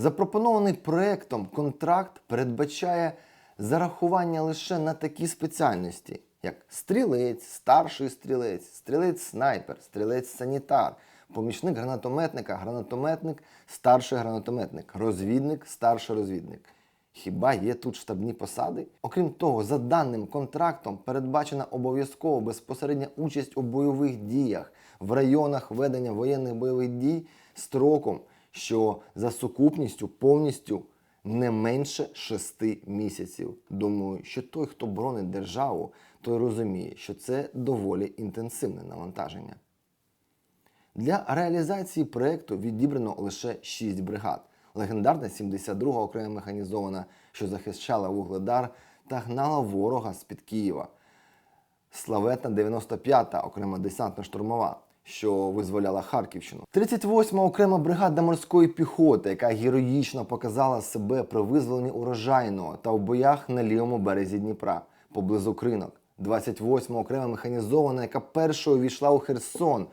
Запропонований проектом контракт передбачає зарахування лише на такі спеціальності, як стрілець, старший стрілець, стрілець-снайпер, стрілець-санітар, помічник гранатометника, гранатометник, старший гранатометник, розвідник, старший розвідник. Хіба є тут штабні посади? Окрім того, за даним контрактом передбачена обов'язково безпосередня участь у бойових діях в районах ведення воєнних бойових дій строком, що за сукупністю повністю не менше шести місяців. Думаю, що той, хто боронить державу, той розуміє, що це доволі інтенсивне навантаження. Для реалізації проєкту відібрано лише 6 бригад. Легендарна 72-га окрема механізована, що захищала Вугледар та гнала ворога з-під Києва. Славетна 95-та окрема десантно-штурмова, що визволяла Харківщину. 38-ма окрема бригада морської піхоти, яка героїчно показала себе при визволенні урожайного та в боях на лівому березі Дніпра поблизу кринок. 28-ма окрема механізована, яка першою увійшла у Херсон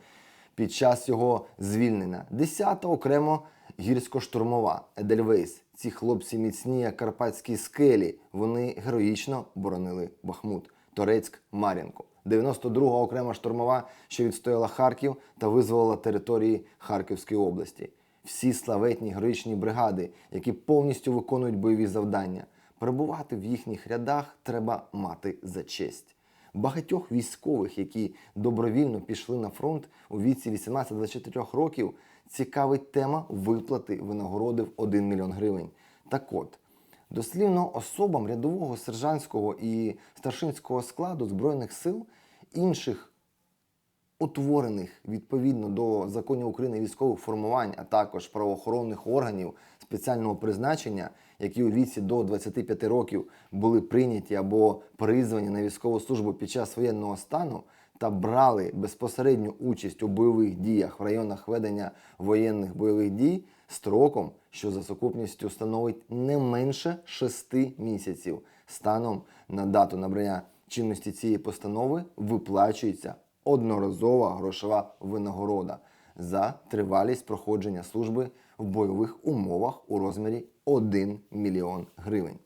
під час його звільнення. 10-та окремо гірсько-штурмова Едельвейс. Ці хлопці міцні, як карпатські скелі. Вони героїчно боронили Бахмут, Торецьк, Мар'їнку. 92-га окрема штурмова, що відстояла Харків та визволила території Харківської області. Всі славетні героїчні бригади, які повністю виконують бойові завдання. Перебувати в їхніх рядах треба мати за честь. Багатьох військових, які добровільно пішли на фронт у віці 18-24 років, цікавить тема виплати винагороди в 1 мільйон гривень. Так от, дослівно особам рядового сержантського і старшинського складу Збройних сил інших утворених відповідно до законів України військових формувань, а також правоохоронних органів спеціального призначення, які у віці до 25 років були прийняті або призвані на військову службу під час воєнного стану та брали безпосередню участь у бойових діях в районах ведення воєнних бойових дій строком, що за сукупністю становить не менше 6 місяців. Станом на дату набрання чинності цієї постанови виплачується одноразова грошова винагорода за тривалість проходження служби в бойових умовах у розмірі 1 мільйон гривень.